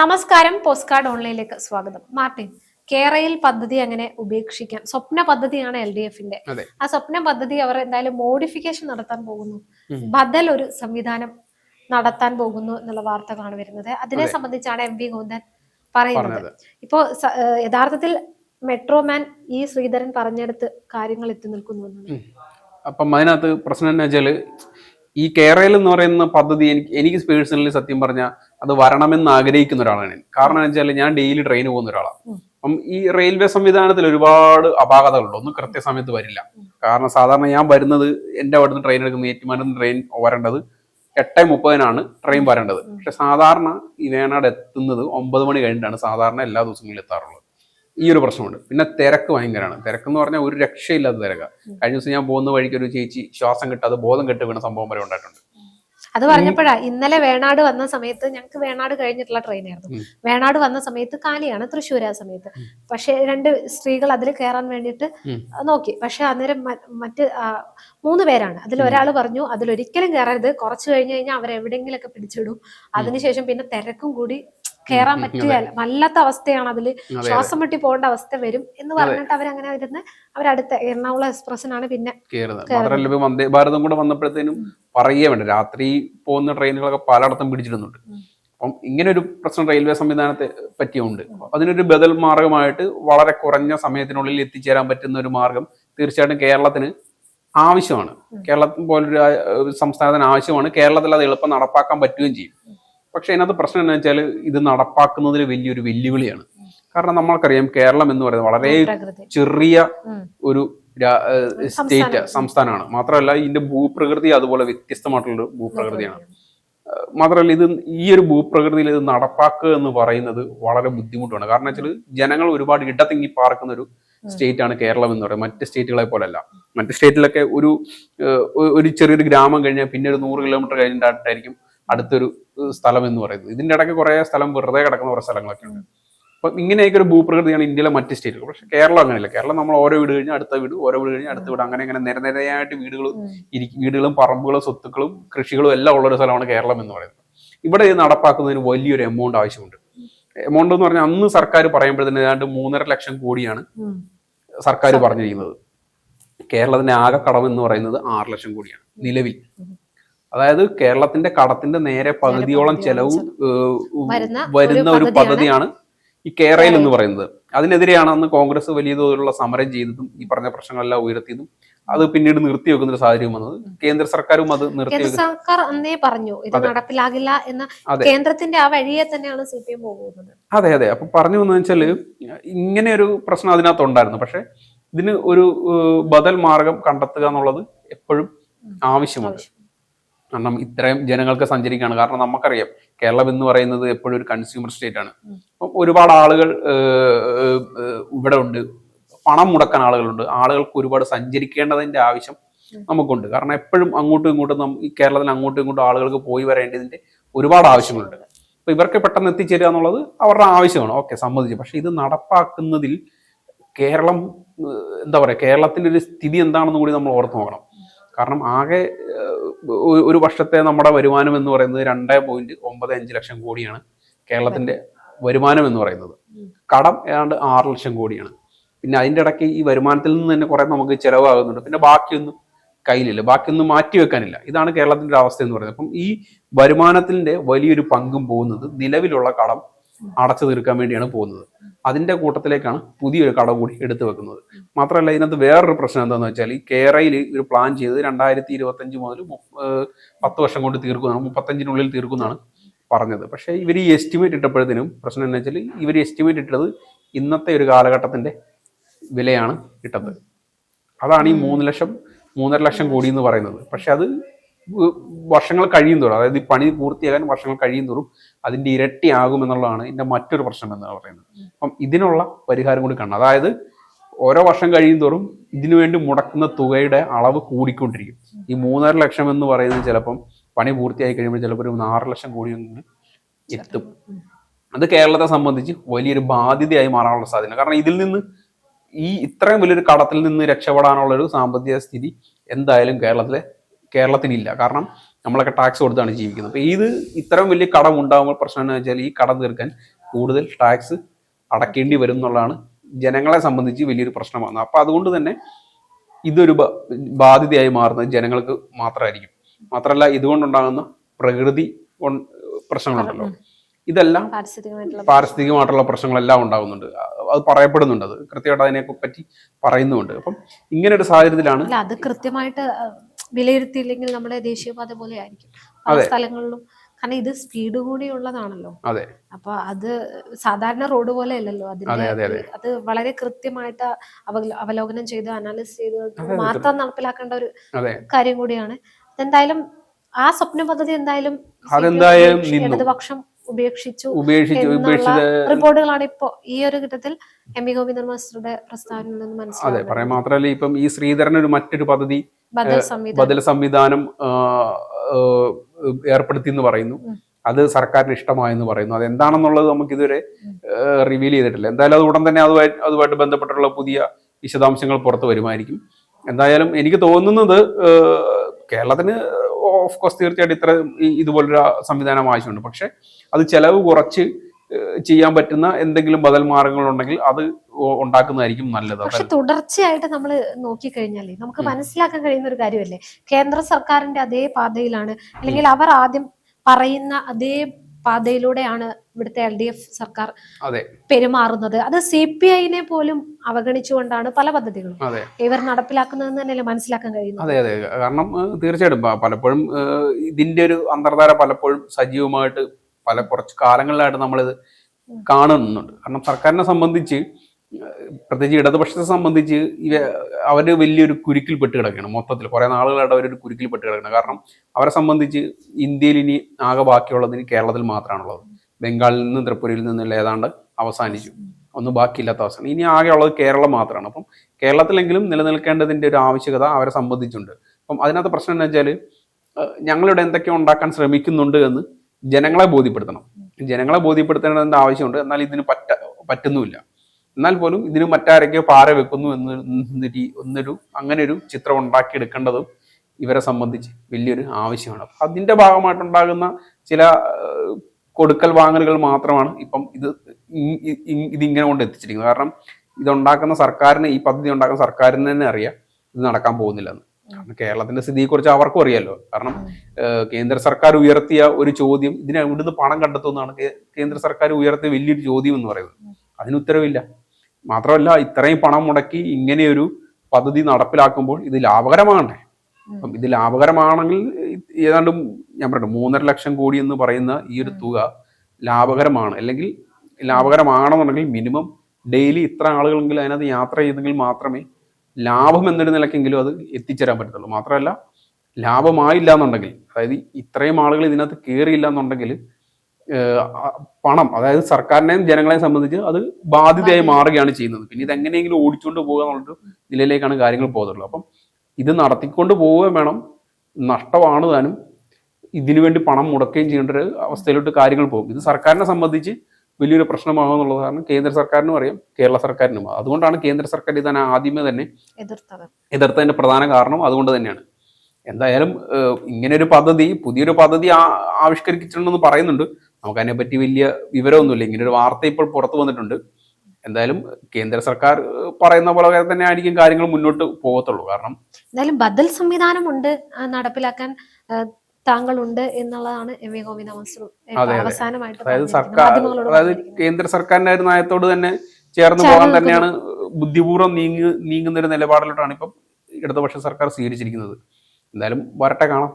നമസ്കാരം പോസ്റ്റ്കാർഡ് ഓൺലൈനിലേക്ക് സ്വാഗതം. മാർട്ടിൻ കേരയിൽ പദ്ധതി അങ്ങനെ ഉപേക്ഷിക്കാൻ സ്വപ്ന പദ്ധതിയാണ് എൽ ഡി എഫിന്റെ. ആ സ്വപ്ന പദ്ധതി അവർ എന്തായാലും മോഡിഫിക്കേഷൻ നടത്താൻ പോകുന്നു. ബദൽ ഒരു സംവിധാനം നടത്താൻ പോകുന്നു എന്നുള്ള വാർത്തകളാണ് വരുന്നത്. അതിനെ സംബന്ധിച്ചാണ് എം വി ഗോന്ദൻ പറയുന്നത്. ഇപ്പോ യഥാർത്ഥത്തിൽ മെട്രോമാൻ ഈ ശ്രീധരൻ പറഞ്ഞെടുത്ത് കാര്യങ്ങൾ എത്തി നിൽക്കുന്നു അപ്പം അതിനകത്ത് പ്രശ്നം എന്ന് വെച്ചാൽ ഈ കേരളയിൽ എന്ന് പറയുന്ന പദ്ധതി എനിക്ക് എനിക്ക് പേഴ്സണലി സത്യം പറഞ്ഞാൽ അത് വരണമെന്ന് ആഗ്രഹിക്കുന്ന ഒരാളാണ് ഞാൻ. കാരണം എന്ന് വെച്ചാൽ ഞാൻ ഡെയിലി ട്രെയിൻ പോകുന്ന ഒരാളാണ്. അപ്പം ഈ റെയിൽവേ സംവിധാനത്തിൽ ഒരുപാട് അപാകതകളുണ്ട്. ഒന്നും കൃത്യസമയത്ത് വരില്ല. കാരണം സാധാരണ ഞാൻ വരുന്നത് എന്റെ അവിടുന്ന് ട്രെയിൻ എടുക്കുന്ന ഏറ്റുമാനത്ത് ട്രെയിൻ വരേണ്ടത് എട്ട് മുപ്പതിനാണ് ട്രെയിൻ വരേണ്ടത്. പക്ഷെ സാധാരണ ഈ വേണാട് എത്തുന്നത് ഒമ്പത് മണി കഴിഞ്ഞിട്ടാണ് സാധാരണ എല്ലാ ദിവസങ്ങളിലും എത്താറുള്ളത്. ഈ ഒരു പ്രശ്നമുണ്ട്. പിന്നെ തിരക്ക് ഭയങ്കരമാണ്. തിരക്ക് എന്ന് പറഞ്ഞാൽ ഒരു രക്ഷയില്ലാത്ത തിരക്കാണ് കഴിഞ്ഞ ദിവസം ഞാൻ പോകുന്ന വഴിക്ക് ഒരു ചേച്ചി ശ്വാസം കിട്ടാതെ ബോധം കെട്ട് വീണ സംഭവം വരെ ഉണ്ടായിട്ടുണ്ട്. അത് പറഞ്ഞപ്പോഴാ ഇന്നലെ വേണാട് വന്ന സമയത്ത് ഞങ്ങൾക്ക് വേണാട് കഴിഞ്ഞിട്ടുള്ള ട്രെയിൻ ആയിരുന്നു. വേണാട് വന്ന സമയത്ത് കാലിയാണ് തൃശ്ശൂർ ആ സമയത്ത്. പക്ഷെ രണ്ട് സ്ത്രീകൾ അതിൽ കയറാൻ വേണ്ടിയിട്ട് നോക്കി. പക്ഷെ അന്നേരം മറ്റ് മൂന്ന് പേരാണ്. അതിൽ ഒരാൾ പറഞ്ഞു അതിലൊരിക്കലും കയറരുത് കുറച്ച് കഴിഞ്ഞ് കഴിഞ്ഞാൽ അവരെവിടെങ്കിലൊക്കെ പിടിച്ചിടും. അതിനുശേഷം പിന്നെ തിരക്കും കൂടി കയറാൻ പറ്റുകയല്ല വല്ലാത്ത അവസ്ഥയാണ് അതിൽ ശ്വാസം മുട്ടി പോകേണ്ട അവസ്ഥ വരും എന്ന് പറഞ്ഞിട്ട് അവർ അങ്ങനെ ഇരുന്ന് അവരടുത്ത എറണാകുളം എക്സ്പ്രസിനാണ് പിന്നെ മാത്രമല്ല വന്ദേ ഭാരതം കൂടെ വന്നപ്പോഴത്തേനും പറയേ വേണ്ട. രാത്രി പോകുന്ന ട്രെയിനുകളൊക്കെ പലയിടത്തും പിടിച്ചിടുന്നുണ്ട്. അപ്പം ഇങ്ങനെ ഒരു പ്രശ്നം റെയിൽവേ സംവിധാനത്തെ പറ്റിയുണ്ട്. അതിനൊരു ബദൽ മാർഗമായിട്ട് വളരെ കുറഞ്ഞ സമയത്തിനുള്ളിൽ എത്തിച്ചേരാൻ പറ്റുന്ന ഒരു മാർഗം തീർച്ചയായിട്ടും കേരളത്തിന് ആവശ്യമാണ്. കേരളം പോലൊരു സംസ്ഥാനത്തിന് ആവശ്യമാണ്. കേരളത്തിൽ അത് എളുപ്പം നടപ്പാക്കാൻ പറ്റുകയും ചെയ്യും. പക്ഷെ അതിനകത്ത് പ്രശ്നം എന്താ വെച്ചാൽ ഇത് നടപ്പാക്കുന്നതിൽ വലിയൊരു വെല്ലുവിളിയാണ്. കാരണം നമ്മൾക്കറിയാം കേരളം എന്ന് പറയുന്നത് വളരെ ചെറിയ ഒരു സ്റ്റേറ്റ് സംസ്ഥാനമാണ്. മാത്രമല്ല ഇതിന്റെ ഭൂപ്രകൃതി അതുപോലെ വ്യത്യസ്തമായിട്ടുള്ള ഭൂപ്രകൃതിയാണ്. മാത്രമല്ല ഇത് ഈ ഒരു ഭൂപ്രകൃതിയിൽ ഇത് നടപ്പാക്കുക എന്ന് പറയുന്നത് വളരെ ബുദ്ധിമുട്ടാണ്. കാരണം വെച്ചാൽ ജനങ്ങൾ ഒരുപാട് ഇടത്തിങ്ങി പാർക്കുന്ന ഒരു സ്റ്റേറ്റ് ആണ് കേരളം എന്ന് പറയുന്നത്. മറ്റ് സ്റ്റേറ്റുകളെ പോലല്ല. മറ്റ് സ്റ്റേറ്റിലൊക്കെ ഒരു ഒരു ചെറിയൊരു ഗ്രാമം കഴിഞ്ഞാൽ പിന്നെ ഒരു നൂറ് കിലോമീറ്റർ കഴിഞ്ഞിട്ടായിരിക്കും അടുത്തൊരു സ്ഥലം എന്ന് പറയുന്നത്. ഇതിന്റെ ഇടയ്ക്ക് കുറേ സ്ഥലം വെറുതെ കിടക്കുന്ന കുറേ സ്ഥലങ്ങളൊക്കെ ഉണ്ട്. അപ്പം ഇങ്ങനെയൊക്കെ ഒരു ഭൂപ്രകൃതിയാണ് ഇന്ത്യയിലെ മറ്റ് സ്റ്റേറ്റുകൾ. പക്ഷെ കേരളം അങ്ങനെയല്ല. കേരളം നമ്മൾ ഓരോ വീട് കഴിഞ്ഞാൽ അടുത്ത വീട് ഓരോ വീട് കഴിഞ്ഞാൽ അടുത്ത വീട് അങ്ങനെ അങ്ങനെ നിരനിരയായിട്ട് വീടുകൾ. ഇരിക്കും. വീടുകളും പറമ്പുകളും സ്വത്തുക്കളും കൃഷികളും എല്ലാം ഉള്ളൊരു സ്ഥലമാണ് കേരളം എന്ന് പറയുന്നത്. ഇവിടെ ഇത് നടപ്പാക്കുന്നതിന് വലിയൊരു എമൗണ്ട് ആവശ്യമുണ്ട്. എമൗണ്ട് എന്ന് പറഞ്ഞാൽ അന്ന് സർക്കാർ പറയുമ്പോഴത്തേന് ഏതാണ്ട് മൂന്നര ലക്ഷം കോടിയാണ് സർക്കാർ പറഞ്ഞിരിക്കുന്നത്. കേരളത്തിന്റെ ആകെ കടം എന്ന് പറയുന്നത് ആറ് ലക്ഷം കോടിയാണ് നിലവിൽ. അതായത് കേരളത്തിന്റെ കടത്തിന്റെ നേരെ പകുതിയോളം ചെലവ് വരുന്ന ഒരു പദ്ധതിയാണ് ഈ കേരയിൽ എന്ന് പറയുന്നത്. അതിനെതിരെയാണ് അന്ന് കോൺഗ്രസ് വലിയ തോതിലുള്ള സമരം ചെയ്തതും ഈ പറഞ്ഞ പ്രശ്നങ്ങളെല്ലാം ഉയർത്തിയതും. അത് പിന്നീട് നിർത്തിവെക്കുന്ന ഒരു സാഹചര്യം വന്നത്. കേന്ദ്ര സർക്കാരും അത് നിർത്തി സർക്കാർ അന്നേ പറഞ്ഞു ഇത് നടപ്പിലാകില്ല എന്ന കേന്ദ്രത്തിന്റെ ആ വഴിയെ തന്നെയാണ് സി പി എം പോകുന്നത്. അതെ അതെ. അപ്പൊ പറഞ്ഞു വന്നു വെച്ചാൽ ഇങ്ങനെ ഒരു പ്രശ്നം അതിനകത്ത് ഉണ്ടായിരുന്നു. പക്ഷെ ഇതിന് ഒരു ബദൽ മാർഗം കണ്ടെത്തുക എന്നുള്ളത് എപ്പോഴും ആവശ്യമുണ്ട്. കാരണം ഇത്രയും ജനങ്ങൾക്ക് സഞ്ചരിക്കുകയാണ്. കാരണം നമുക്കറിയാം കേരളം എന്ന് പറയുന്നത് എപ്പോഴും ഒരു കൺസ്യൂമർ സ്റ്റേറ്റ് ആണ്. അപ്പം ഒരുപാട് ആളുകൾ ഇവിടെ ഉണ്ട്. പണം മുടക്കാൻ ആളുകളുണ്ട്. ആളുകൾക്ക് ഒരുപാട് സഞ്ചരിക്കേണ്ടതിന്റെ ആവശ്യം നമുക്കുണ്ട്. കാരണം എപ്പോഴും അങ്ങോട്ടും ഇങ്ങോട്ടും നമ്മ ഈ കേരളത്തിൽ അങ്ങോട്ടും ഇങ്ങോട്ടും ആളുകൾക്ക് പോയി വരേണ്ടതിന്റെ ഒരുപാട് ആവശ്യങ്ങളുണ്ട്. അപ്പൊ ഇവർക്ക് പെട്ടെന്ന് എത്തിച്ചേരുക എന്നുള്ളത് അവരുടെ ആവശ്യമാണ്. ഓക്കെ സമ്മതിച്ചു. പക്ഷെ ഇത് നടപ്പാക്കുന്നതിൽ കേരളം എന്താ പറയാ കേരളത്തിന്റെ ഒരു സ്ഥിതി എന്താണെന്ന് കൂടി നമ്മൾ ഓർത്ത് നോക്കണം. കാരണം ആകെ ഒരു വർഷത്തെ നമ്മുടെ വരുമാനം എന്ന് പറയുന്നത് രണ്ട് പോയിന്റ് ഒമ്പത് അഞ്ച് ലക്ഷം കോടിയാണ് കേരളത്തിന്റെ വരുമാനം എന്ന് പറയുന്നത്. കടം ഏതാണ്ട് ആറ് ലക്ഷം കോടിയാണ്. പിന്നെ അതിന്റെ ഇടയ്ക്ക് ഈ വരുമാനത്തിൽ നിന്ന് തന്നെ കുറെ നമുക്ക് ചെലവാകുന്നുണ്ട്. പിന്നെ ബാക്കിയൊന്നും കയ്യിലില്ല. ബാക്കിയൊന്നും മാറ്റി വെക്കാനില്ല. ഇതാണ് കേരളത്തിന്റെ അവസ്ഥ എന്ന് പറയുന്നത്. അപ്പം ഈ വരുമാനത്തിന്റെ വലിയൊരു പങ്കും പോകുന്നത് നിലവിലുള്ള കടം അടച്ചു തീർക്കാൻ വേണ്ടിയാണ് പോകുന്നത്. അതിന്റെ കൂട്ടത്തിലേക്കാണ് പുതിയൊരു കട കൂടി എടുത്തു വെക്കുന്നത്. മാത്രമല്ല ഇതിനകത്ത് വേറൊരു പ്രശ്നം എന്താണെന്ന് വെച്ചാൽ ഈ കേരയിൽ ഒരു പ്ലാൻ ചെയ്ത് രണ്ടായിരത്തി ഇരുപത്തഞ്ച് മുതൽ പത്ത് വർഷം കൊണ്ട് തീർക്കുന്നതാണ് മുപ്പത്തഞ്ചിനുള്ളിൽ തീർക്കുന്നതാണ് പറഞ്ഞത്. പക്ഷേ ഇവർ ഈ എസ്റ്റിമേറ്റ് ഇട്ടപ്പോഴത്തേനും പ്രശ്നം എന്താ വെച്ചാൽ ഇവർ എസ്റ്റിമേറ്റ് ഇട്ടത് ഇന്നത്തെ ഒരു കാലഘട്ടത്തിന്റെ വിലയാണ് ഇട്ടത്. അതാണ് ഈ മൂന്ന് ലക്ഷം മൂന്നര ലക്ഷം കോടി എന്ന് പറയുന്നത്. പക്ഷെ അത് വർഷങ്ങൾ കഴിയും തോറും. അതായത് ഈ പണി പൂർത്തിയാകാൻ വർഷങ്ങൾ കഴിയും തോറും അതിന്റെ ഇരട്ടിയാകും എന്നുള്ളതാണ് ഇതിന്റെ മറ്റൊരു പ്രശ്നം എന്ന് പറയുന്നത്. അപ്പം ഇതിനുള്ള പരിഹാരം കൂടി കാണണം. അതായത് ഓരോ വർഷം കഴിയും തോറും ഇതിനു വേണ്ടി മുടക്കുന്ന തുകയുടെ അളവ് കൂടിക്കൊണ്ടിരിക്കും. ഈ മൂന്നര ലക്ഷം എന്ന് പറയുന്നത് ചിലപ്പം പണി പൂർത്തിയായി കഴിയുമ്പോൾ ചിലപ്പോൾ ഒരു ആറ് ലക്ഷം കോടി എത്തും. അത് കേരളത്തെ സംബന്ധിച്ച് വലിയൊരു ബാധ്യതയായി മാറാനുള്ള സാധ്യത കാരണം ഇതിൽ നിന്ന് ഈ ഇത്രയും വലിയൊരു കടത്തിൽ നിന്ന് രക്ഷപ്പെടാനുള്ള ഒരു സാമ്പത്തിക സ്ഥിതി എന്തായാലും കേരളത്തിലെ കേരളത്തിനില്ല. കാരണം നമ്മളൊക്കെ ടാക്സ് കൊടുത്താണ് ജീവിക്കുന്നത്. അപ്പോൾ ഇത് ഇത്തരം വലിയ കടം ഉണ്ടാകുമ്പോൾ പ്രശ്നം എന്ന് വെച്ചാൽ ഈ കടം തീർക്കാൻ കൂടുതൽ ടാക്സ് അടക്കേണ്ടി വരും എന്നുള്ളതാണ് ജനങ്ങളെ സംബന്ധിച്ച് വലിയൊരു പ്രശ്നമാണ്. അപ്പോൾ അതുകൊണ്ട് തന്നെ ഇതൊരു ബാധ്യതയായി മാറുന്നത് ജനങ്ങൾക്ക് മാത്രമായിരിക്കും. മാത്രമല്ല ഇതുകൊണ്ടുണ്ടാകുന്ന പ്രകൃതി പ്രശ്നങ്ങളുണ്ടല്ലോ. ഇതെല്ലാം പാരിസ്ഥിതികമായിട്ടുള്ള പ്രശ്നങ്ങളെല്ലാം ഉണ്ടാകുന്നുണ്ട്. അത് പറയപ്പെടുന്നുണ്ട്. അത് കൃത്യമായിട്ട് അതിനെ പറ്റി പറയുന്നുണ്ട് അപ്പം ഇങ്ങനെ ഒരു സാഹചര്യത്തിലാണ് അത് കൃത്യമായിട്ട് വിലയിരുത്തിയില്ലെങ്കിൽ നമ്മുടെ ദേശീയപാത പോലെ ആയിരിക്കും. പല. സ്ഥലങ്ങളിലും. കാരണം ഇത് സ്പീഡ് കൂടി ഉള്ളതാണല്ലോ. അതെ. അപ്പൊ അത് സാധാരണ റോഡ് പോലെ അല്ലല്ലോ. അതെ, അതിന്റെ അതെ, വളരെ കൃത്യമായിട്ട് അവ- അവലോകനം ചെയ്ത് അനാലിസ് ചെയ്ത് മാത്രം നടപ്പിലാക്കേണ്ട ഒരു കാര്യം കൂടിയാണ്. എന്തായാലും ആ സ്വപ്ന പദ്ധതി എന്തായാലും. ഇടതുപക്ഷം ഉപേക്ഷിച്ചു ഉപേക്ഷിച്ച് റിപ്പോർട്ടുകളാണ് ഇപ്പോ ഈ ഒരു ഘട്ടത്തിൽ എം വി ഗോവിന്ദൻ മാസ്റ്ററുടെ പ്രസ്താവനയിൽ നിന്ന് അതെ പറയാൻ മാത്രമല്ല ഇപ്പം ഈ ശ്രീധരൻ ഒരു മറ്റൊരു പദ്ധതി ബദൽ സംവിധാനം. ഏർപ്പെടുത്തി എന്ന് പറയുന്നു. അത് സർക്കാരിന് ഇഷ്ടമായെന്ന് പറയുന്നു. അത് എന്താണെന്നുള്ളത് നമുക്ക് ഇതുവരെ റിവീൽ ചെയ്തിട്ടില്ല. എന്തായാലും അത് ഉടൻ തന്നെ അതുമായി അതുമായിട്ട് ബന്ധപ്പെട്ടുള്ള പുതിയ വിശദാംശങ്ങൾ പുറത്തു വരുമായിരിക്കും. എന്തായാലും എനിക്ക് തോന്നുന്നത് കേരളത്തിന് ഓഫ് കോഴ്സ് തീർച്ചയായിട്ടും ഇത്ര ഇതുപോലൊരു സംവിധാനം ആവശ്യമുണ്ട്. പക്ഷെ അത് ചെലവ് കുറച്ച് ചെയ്യാൻ പറ്റുന്ന എന്തെങ്കിലും ബദൽ മാർഗങ്ങളുണ്ടെങ്കിൽ അത് ഉണ്ടാക്കുന്നതായിരിക്കും നല്ലത്. പക്ഷെ തുടർച്ചയായിട്ട് നമ്മൾ നോക്കിക്കഴിഞ്ഞാലേ നമുക്ക് മനസ്സിലാക്കാൻ കഴിയുന്ന ഒരു കാര്യമല്ലേ? കേന്ദ്ര സർക്കാരിന്റെ അതേ പാതയിലാണ് അല്ലെങ്കിൽ അവർ ആദ്യം പറയുന്ന അതേ പാതയിലൂടെയാണ് ഇവിടുത്തെ എൽ ഡി എഫ് സർക്കാർ അതെ. പെരുമാറുന്നത്. അത് സി പി ഐനെ പോലും അവഗണിച്ചുകൊണ്ടാണ് പല പദ്ധതികളും ഇവർ നടപ്പിലാക്കുന്നതെന്ന് തന്നെയല്ലേ മനസ്സിലാക്കാൻ കഴിയുന്നത്? അതെ അതെ. കാരണം തീർച്ചയായിട്ടും പലപ്പോഴും ഇതിന്റെ ഒരു അന്തർധാര പലപ്പോഴും സജീവമായിട്ട് പല കുറച്ച് കാലങ്ങളിലായിട്ട് നമ്മളിത് കാണുന്നുണ്ട്. കാരണം സർക്കാരിനെ സംബന്ധിച്ച് പ്രത്യേകിച്ച് ഇടതുപക്ഷത്തെ സംബന്ധിച്ച് അവർ വലിയൊരു കുരുക്കിൽ പെട്ട് കിടക്കുകയാണ്. മൊത്തത്തിൽ കുറെ നാളുകളായിട്ട് അവരൊരു കുരുക്കിൽ പെട്ട് കിടക്കുകയാണ്. കാരണം അവരെ സംബന്ധിച്ച് ഇന്ത്യയിൽ ഇനി ആകെ ബാക്കിയുള്ളത് ഇനി കേരളത്തിൽ മാത്രമാണുള്ളത്. ബംഗാളിൽ നിന്നും ത്രിപുരയിൽ നിന്നും ഏതാണ്ട് അവസാനിച്ചു. ഒന്നും ബാക്കിയില്ലാത്ത അവസ്ഥയാണ് ഇനി ആകെ ഉള്ളത് കേരളം മാത്രമാണ്. അപ്പം കേരളത്തിലെങ്കിലും നിലനിൽക്കേണ്ടതിന്റെ ഒരു ആവശ്യകത അവരെ സംബന്ധിച്ചുണ്ട്. അപ്പം അതിനകത്ത് പ്രശ്നം എന്താ വെച്ചാൽ ഞങ്ങളിവിടെ എന്തൊക്കെ ഉണ്ടാക്കാൻ ശ്രമിക്കുന്നുണ്ട് എന്ന് ജനങ്ങളെ ബോധ്യപ്പെടുത്തണം. ജനങ്ങളെ ബോധ്യപ്പെടുത്തേണ്ടതിന്റെ ആവശ്യമുണ്ട്. എന്നാൽ ഇതിന് പറ്റ പറ്റുന്നുമില്ല. എന്നാൽ പോലും ഇതിന് മറ്റാരൊക്കെയോ പാര വെക്കുന്നു എന്ന് ഒന്നൊരു അങ്ങനെ ഒരു ചിത്രം ഉണ്ടാക്കിയെടുക്കേണ്ടതും ഇവരെ സംബന്ധിച്ച് വലിയൊരു ആവശ്യമാണ്. അതിന്റെ ഭാഗമായിട്ടുണ്ടാകുന്ന ചില കൊടുക്കൽ വാങ്ങലുകൾ മാത്രമാണ് ഇപ്പം ഇത് ഇതിങ്ങനെ കൊണ്ട് എത്തിച്ചിരിക്കുന്നത്. കാരണം ഇതുണ്ടാക്കുന്ന സർക്കാരിന് ഈ പദ്ധതി ഉണ്ടാക്കുന്ന സർക്കാരിന് തന്നെ അറിയാം ഇത് നടക്കാൻ പോകുന്നില്ലെന്ന്. കാരണം കേരളത്തിന്റെ സ്ഥിതിയെക്കുറിച്ച് അവർക്കും അറിയാലോ. കാരണം കേന്ദ്ര സർക്കാർ ഉയർത്തിയ ഒരു ചോദ്യം ഇതിന് ഇവിടുന്ന് പണം കണ്ടെത്തുന്നതാണ് കേന്ദ്ര സർക്കാർ ഉയർത്തിയ വലിയൊരു ചോദ്യം എന്ന് പറയുന്നത്. അതിന് ഉത്തരവില്ല. മാത്രമല്ല ഇത്രയും പണം മുടക്കി ഇങ്ങനെയൊരു പദ്ധതി നടപ്പിലാക്കുമ്പോൾ ഇത് ലാഭകരമാണ് അപ്പം ഇത് ലാഭകരമാണെങ്കിൽ ഏതാണ്ട് ഞാൻ പറയട്ടെ മൂന്നര ലക്ഷം കോടി എന്ന് പറയുന്ന ഈ ഒരു തുക ലാഭകരമാണ്. അല്ലെങ്കിൽ ലാഭകരമാണെന്നുണ്ടെങ്കിൽ മിനിമം ഡെയിലി ഇത്ര ആളുകളെങ്കിലും അതിനകത്ത് യാത്ര ചെയ്തെങ്കിൽ മാത്രമേ ലാഭം എന്നൊരു നിലക്കെങ്കിലും അത് എത്തിച്ചേരാൻ പറ്റത്തുള്ളൂ. മാത്രമല്ല ലാഭമായില്ല എന്നുണ്ടെങ്കിൽ അതായത് ഇത്രയും ആളുകൾ ഇതിനകത്ത് കയറിയില്ല എന്നുണ്ടെങ്കിൽ പണം അതായത് സർക്കാരിനെയും ജനങ്ങളെയും സംബന്ധിച്ച് അത് ബാധ്യതയായി മാറുകയാണ് ചെയ്യുന്നത്. പിന്നെ ഇത് എങ്ങനെയെങ്കിലും ഓടിച്ചുകൊണ്ട് പോകുക എന്നുള്ളൊരു നിലയിലേക്കാണ് കാര്യങ്ങൾ പോകുന്നുള്ളൂ അപ്പം ഇത് നടത്തിക്കൊണ്ട് പോവുകയും വേണം. നഷ്ടമാണ് താനും ഇതിനു വേണ്ടി പണം മുടക്കുകയും ചെയ്യേണ്ട ഒരു അവസ്ഥയിലോട്ട് കാര്യങ്ങൾ പോകും. ഇത് സർക്കാരിനെ സംബന്ധിച്ച് വലിയൊരു പ്രശ്നമാകുമെന്നുള്ളത് കാരണം കേന്ദ്ര സർക്കാരിനും അറിയാം കേരള സർക്കാരിനും. അതുകൊണ്ടാണ് കേന്ദ്ര സർക്കാർ ഇതാണ് ആദ്യമേ തന്നെ എതിർത്തത്. എതിർത്തതിന്റെ പ്രധാന കാരണം അതുകൊണ്ട് തന്നെയാണ്. എന്തായാലും ഇങ്ങനെ ഒരു പദ്ധതി പുതിയൊരു പദ്ധതി ആ- ആവിഷ്കരിച്ചിട്ടുണ്ടെന്ന് പറയുന്നുണ്ട്. നമുക്ക് അതിനെപ്പറ്റി വലിയ വിവരമൊന്നുമില്ല. ഇങ്ങനെ ഒരു വാർത്ത ഇപ്പോൾ പുറത്തു വന്നിട്ടുണ്ട്. എന്തായാലും കേന്ദ്ര സർക്കാർ പറയുന്ന പോലെ തന്നെ ആയിരിക്കും കാര്യങ്ങൾ മുന്നോട്ട് പോകത്തുള്ളൂ. കാരണം എന്തായാലും ബദൽ സംവിധാനമുണ്ട് ഉണ്ട് നടപ്പിലാക്കാൻ താങ്കളുണ്ട് എന്നുള്ളതാണ് എം വി ഗോവിന്ദ. അവസാനമായിട്ട് അതായത് സർക്കാർ അതായത് കേന്ദ്ര സർക്കാരിന്റെ ഒരു നയത്തോട് തന്നെ ചേർന്ന് ചേർന്ന് പോകാൻ തന്നെയാണ് ബുദ്ധിപൂർവം നീങ്ങി നീങ്ങുന്ന ഒരു നിലപാടിലോട്ടാണ് ഇപ്പം ഇടതുപക്ഷ സർക്കാർ സ്വീകരിച്ചിരിക്കുന്നത്. എന്തായാലും വരട്ടെ കാണാം.